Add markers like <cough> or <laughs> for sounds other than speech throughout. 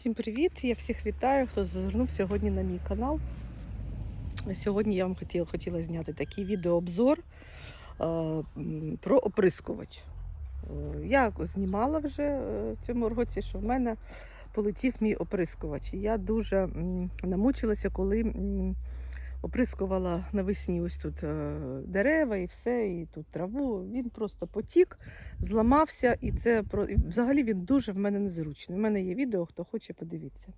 Всім привіт! Я всіх вітаю, хто зазирнув сьогодні на мій канал. Сьогодні я вам хотіла, хотіла зняти такий відеообзор е, про оприскувач. Е, Я знімала вже е, в цьому році, що в мене полетів мій оприскувач. Я дуже намучилася, коли оприскувала навесні ось тут е, дерева і все, і тут траву. Він просто потік зламався, і це взагалі він дуже в мене незручний. У мене є відео, хто хоче, подивіться,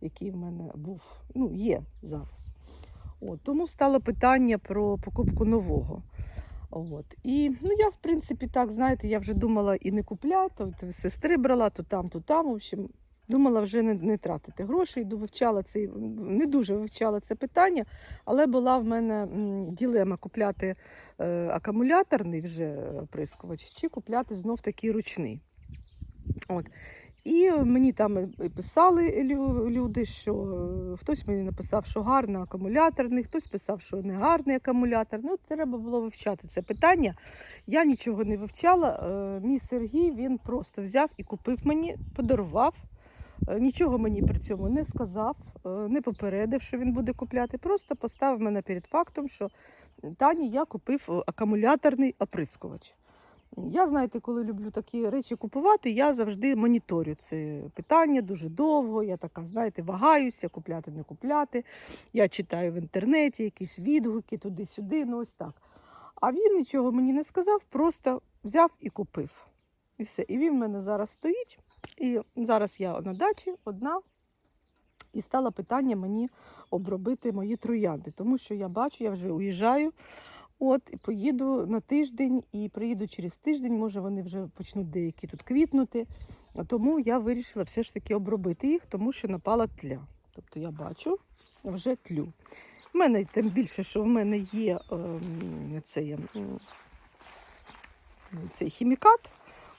який в мене був. Ну, є зараз. От, тому стало питання про покупку нового. От. І ну, я, в принципі, так, знаєте, я вже думала і не купляти, сестри брала то там, то там. В общем, думала вже не, не тратити грошей, вивчала цей, не дуже вивчала це питання, але була в мене ділема купляти е, акумуляторний вже оприскувач, чи купляти знов такий ручний. От. І мені там писали люди, що е, хтось мені написав, що гарний акумуляторний, хтось писав, що не гарний акумулятор. Ну, треба було вивчати це питання. Я нічого не вивчала. Е, Мій Сергій він просто взяв і купив мені, подарував. Е, Нічого мені при цьому не сказав, е, не попередив, що він буде купляти. Просто поставив мене перед фактом, що Тані я купив е, акумуляторний оприскувач. Я, знаєте, коли люблю такі речі купувати, я завжди моніторю це питання дуже довго. Я така, знаєте, вагаюся, купляти, не купляти. Я читаю в інтернеті якісь відгуки туди-сюди, ну ось так. А він нічого мені не сказав, просто взяв і купив. І все. І він в мене зараз стоїть. І зараз я на дачі одна. І стало питання мені обробити мої троянди, тому що я бачу, я вже уїжджаю. От і поїду на тиждень і приїду через тиждень, може вони вже почнуть деякі тут квітнути. Тому я вирішила все ж таки обробити їх, тому що напала тля. Тобто я бачу вже тлю. У мене тим більше, що в мене є ем, цей, ем, цей хімікат.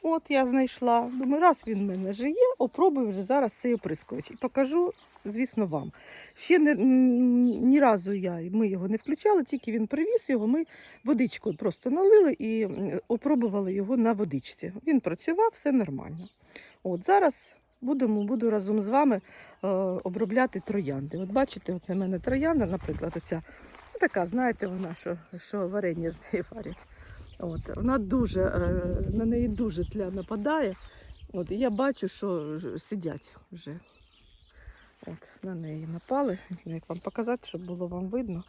От я знайшла. Думаю, раз він в мене вже опробую вже зараз цей оприскувач. І покажу, звісно, вам. Ще не, ні разу я, ми його не включали, тільки він привіз його, ми водичкою просто налили і опробували його на водичці. Він працював, все нормально. От зараз будемо, буду разом з вами е, обробляти троянди. От бачите, оце в мене троянда, наприклад, оця ну, така, знаєте, вона, що, що варення з неї варять. От, вона дуже, е, на неї дуже тля нападає. От, і я бачу, що сидять вже. От, на неї напали. Не знаю, як вам показати, щоб було вам видно.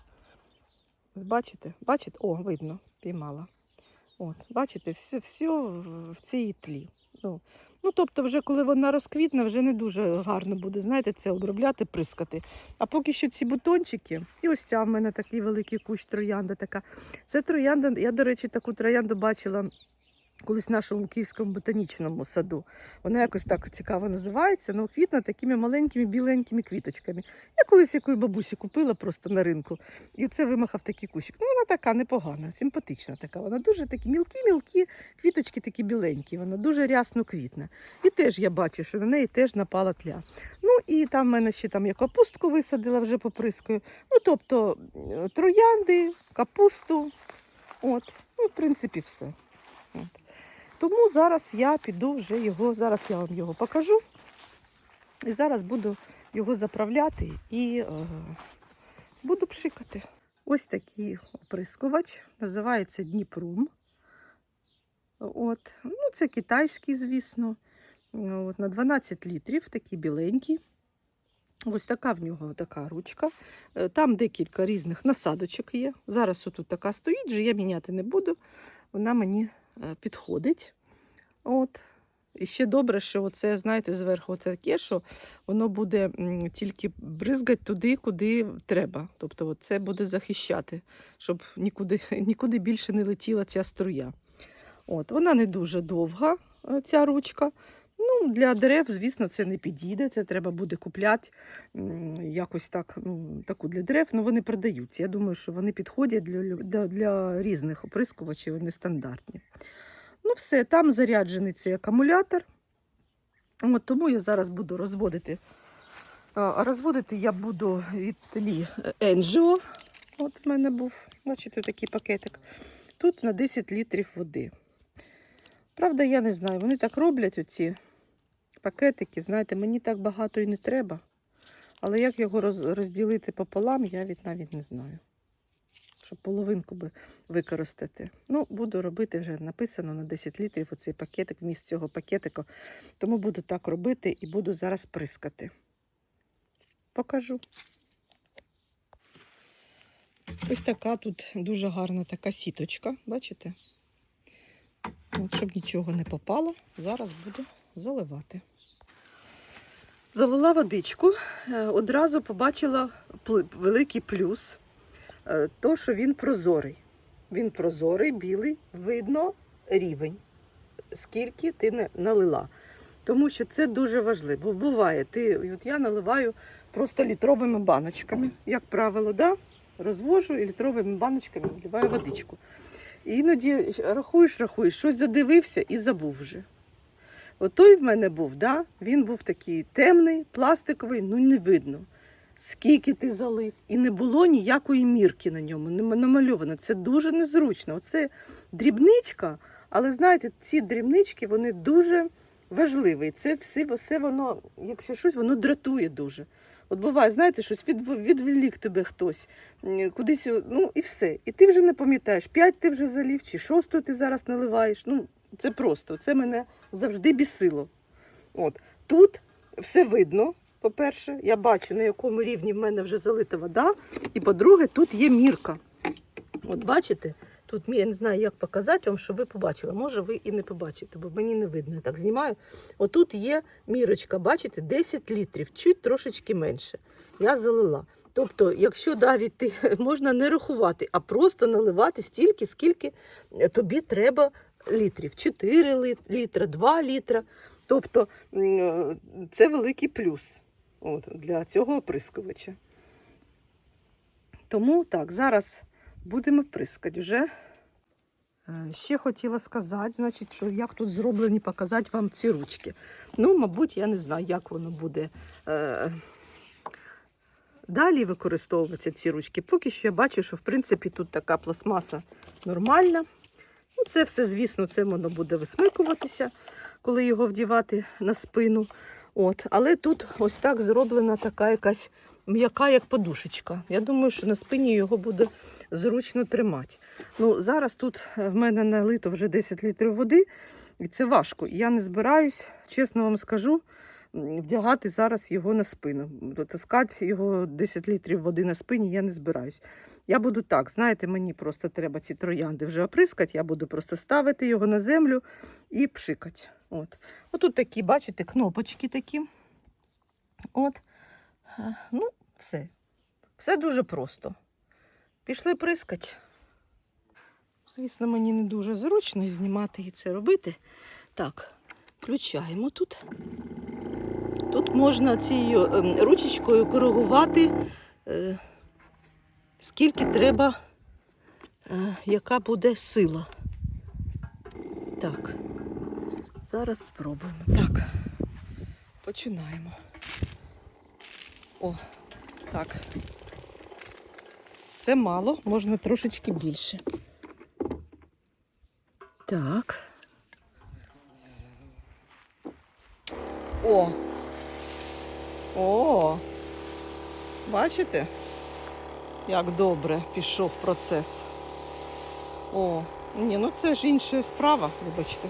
Бачите? Бачите? О, видно, піймала. От, бачите, все, все в цій тлі. Ну, ну, тобто, вже коли вона розквітне, вже не дуже гарно буде, знаєте, це обробляти, прискати. А поки що ці бутончики, і ось ця в мене такий великий кущ троянда така. Це троянда, я, до речі, таку троянду бачила колись в нашому київському ботанічному саду. Вона якось так цікаво називається, ну квітна такими маленькими біленькими квіточками. Я колись якої бабусі купила просто на ринку, і це вимахав такий кущик. Ну, вона така непогана, симпатична така. Вона дуже такі мілкі-мілкі квіточки такі біленькі, вона дуже рясно квітне. І теж я бачу, що на неї теж напала тля. Ну і там в мене ще там я капустку висадила вже поприскою. Ну, тобто троянди, капусту. От, ну, в принципі, все. От. Тому зараз я піду вже його, зараз я вам його покажу. І зараз буду його заправляти і е, буду пшикати. Ось такий оприскувач, називається Дніпрум. От. Ну, це китайський, звісно. От, на 12 літрів, такий біленький. Ось така в нього така ручка. Е, Там декілька різних насадочок є. Зараз отут така стоїть, вже я міняти не буду. Вона мені підходить. От. І ще добре, що це, знаєте, зверху це таке, що воно буде тільки бризгати туди, куди треба. Тобто це буде захищати, щоб нікуди, <laughs> нікуди більше не летіла ця струя. От. Вона не дуже довга, е, ця ручка. Ну, для дерев, звісно, це не підійде. Це треба буде купляти якось так, ну, таку для дерев. Ну, вони продаються. Я думаю, що вони підходять для, для, для різних оприскувачів, вони стандартні. Ну, все, там заряджений цей акумулятор. От, тому я зараз буду розводити. Розводити я буду від тлі Енджіо. От в мене був, бачите, такий пакетик. Тут на 10 літрів води. Правда, я не знаю, вони так роблять оці пакетики, знаєте, мені так багато і не треба. Але як його розділити пополам, я навіть не знаю. Щоб половинку би використати. Ну, буду робити вже написано на 10 літрів оцей пакетик, вміст цього пакетика. Тому буду так робити і буду зараз прискати. Покажу. Ось така тут дуже гарна така сіточка, бачите? От, щоб нічого не попало, зараз буду заливати. Залила водичку, е, одразу побачила великий плюс, е, то, що він прозорий. Він прозорий, білий, видно рівень, скільки ти не- налила. Тому що це дуже важливо. Буває, ти, от я наливаю просто літровими баночками, як правило, да? розвожу і літровими баночками вливаю водичку. І іноді рахуєш, рахуєш, щось задивився і забув вже. От той в мене був, да? він був такий темний, пластиковий, ну не видно. Скільки ти залив, і не було ніякої мірки на ньому, не намальовано. Це дуже незручно. Оце дрібничка, але знаєте, ці дрібнички вони дуже важливі. Це все, все воно, якщо щось, воно дратує дуже. От буває, знаєте, щось від, відволік тебе хтось, кудись, ну і все. І ти вже не пам'ятаєш, п'ять ти вже залів, чи шосту ти зараз наливаєш. Ну, це просто, це мене завжди бісило. От. Тут все видно. По-перше, я бачу, на якому рівні в мене вже залита вода. І по-друге, тут є мірка. От бачите, тут я не знаю, як показати вам, щоб ви побачили. Може, ви і не побачите, бо мені не видно. Я так знімаю. Отут є мірочка, бачите, 10 літрів, чуть трошечки менше. Я залила. Тобто, якщо навіть ти <laughs> можна не рахувати, а просто наливати стільки, скільки тобі треба літрів. 4 літра, 2 літра. Тобто е, це великий плюс от, для цього оприскувача. Тому так, зараз будемо прискати вже. Е, Ще хотіла сказати, значить, що як тут зроблені, показати вам ці ручки. Ну, мабуть, я не знаю, як воно буде е, далі використовуватися ці ручки. Поки що я бачу, що в принципі тут така пластмаса нормальна. Ну, це все, звісно, це воно буде висмикуватися, коли його вдівати на спину. От. Але тут ось так зроблена така якась м'яка, як подушечка. Я думаю, що на спині його буде зручно тримати. Ну, зараз тут е, в мене налито вже 10 літрів води, і це важко. Я не збираюсь, чесно вам скажу, вдягати зараз його на спину. Дотискати його 10 літрів води на спині я не збираюсь. Я буду так, знаєте, мені просто треба ці троянди вже оприскати, я буду просто ставити його на землю і пшикати. От. Отут такі, бачите, кнопочки такі. От. Ну, все. Все дуже просто. Пішли прискати. Звісно, мені не дуже зручно знімати і це робити. Так, включаємо тут. Тут можна цією ем, ручечкою коригувати, е, скільки треба, е, яка буде сила. Так, зараз спробуємо. Так, починаємо. О, так. Це мало, можна трошечки більше. Так. О. О. Бачите? Як добре пішов процес. О, ні, ну це ж інша справа, вибачте.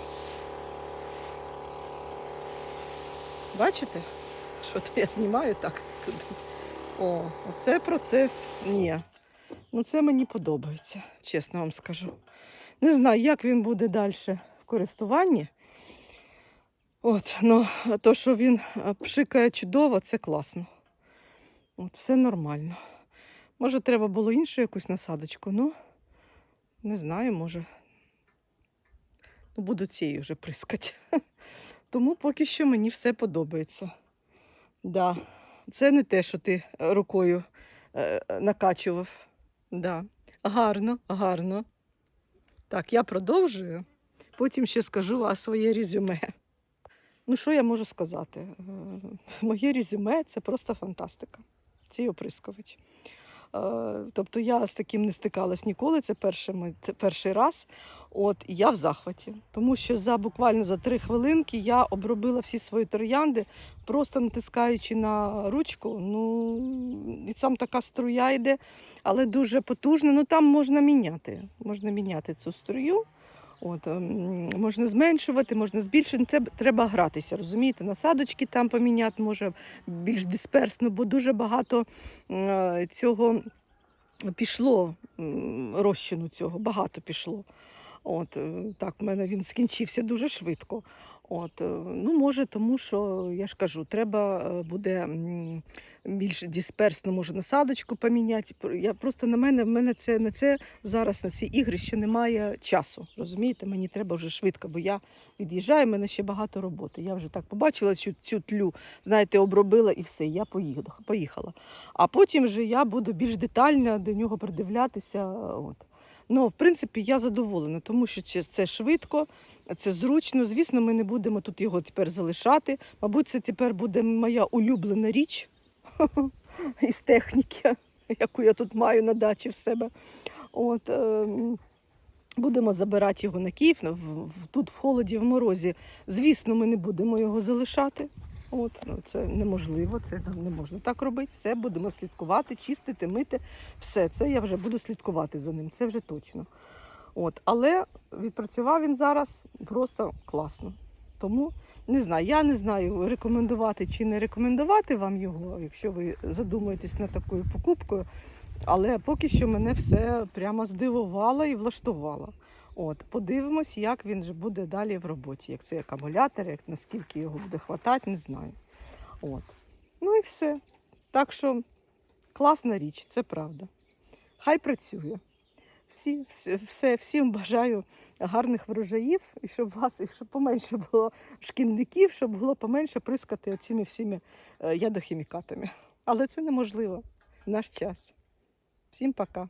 Бачите? Що то я знімаю так? О, оце процес. Ні. Ну, це мені подобається, чесно вам скажу. Не знаю, як він буде далі в користуванні. От, ну, то, що він е, пшикає чудово, це класно. От, все нормально. Може, треба було іншу якусь насадочку, ну, не знаю, може. Ну, буду цією вже прискати. <laughs> Тому поки що мені все подобається. Да. Це не те, що ти рукою е, накачував. Да. Гарно, гарно. Так, я продовжую. Потім ще скажу вам своє резюме. Ну, що я можу сказати? Е, Моє резюме це просто фантастика. Цей оприскувач. Е, Тобто я з таким не стикалась ніколи. Це перший, це перший раз. От я в захваті, тому що за буквально за три хвилинки я обробила всі свої троянди, просто натискаючи на ручку. Ну і сам така струя йде, але дуже потужна. Ну там можна міняти. Можна міняти цю струю. От, ем, можна зменшувати, можна збільшити. Це треба гратися, розумієте? Насадочки там поміняти, може більш дисперсно, бо дуже багато е, цього пішло, розчину цього, багато пішло. От, е, так, в мене він скінчився дуже швидко. От, е, ну, може, тому що я ж кажу, треба е, буде більш дисперсно, може, насадочку поміняти. Я просто на мене, в мене це на це зараз на ці ігри ще немає часу. Розумієте, мені треба вже швидко, бо я від'їжджаю, в мене ще багато роботи. Я вже так побачила цю, цю тлю, знаєте, обробила і все, я поїхала. поїхала. А потім вже я буду більш детально до нього придивлятися. От. Ну, в принципі, я задоволена, тому що це- швидко, це зручно. Звісно, ми не будемо тут його тепер залишати. Мабуть, це тепер буде моя улюблена річ <laughs> із техніки, яку я тут маю на дачі в себе. От, ем, Будемо забирати його на Київ, в, тут в холоді, в морозі. Звісно, ми не будемо його залишати. От, ну, це неможливо, це не можна так робити. Все, будемо слідкувати, чистити, мити. Все, це я вже буду слідкувати за ним, це вже точно. От, але відпрацював він зараз просто класно. Тому не знаю, я не знаю, рекомендувати чи не рекомендувати вам його, якщо ви задумаєтесь над такою покупкою. Але поки що мене все прямо здивувало і влаштувало. От, подивимось, як він же буде далі в роботі. Як цей акумулятор, як наскільки його буде хватати, не знаю. От. Ну і все. Так що класна річ, це правда. Хай працює. Всі, все, всім бажаю гарних врожаїв, і щоб вас і щоб поменше було шкідників, щоб було поменше прискати оціми всіми е, ядохімікатами. Але це неможливо в наш час. Всім пока.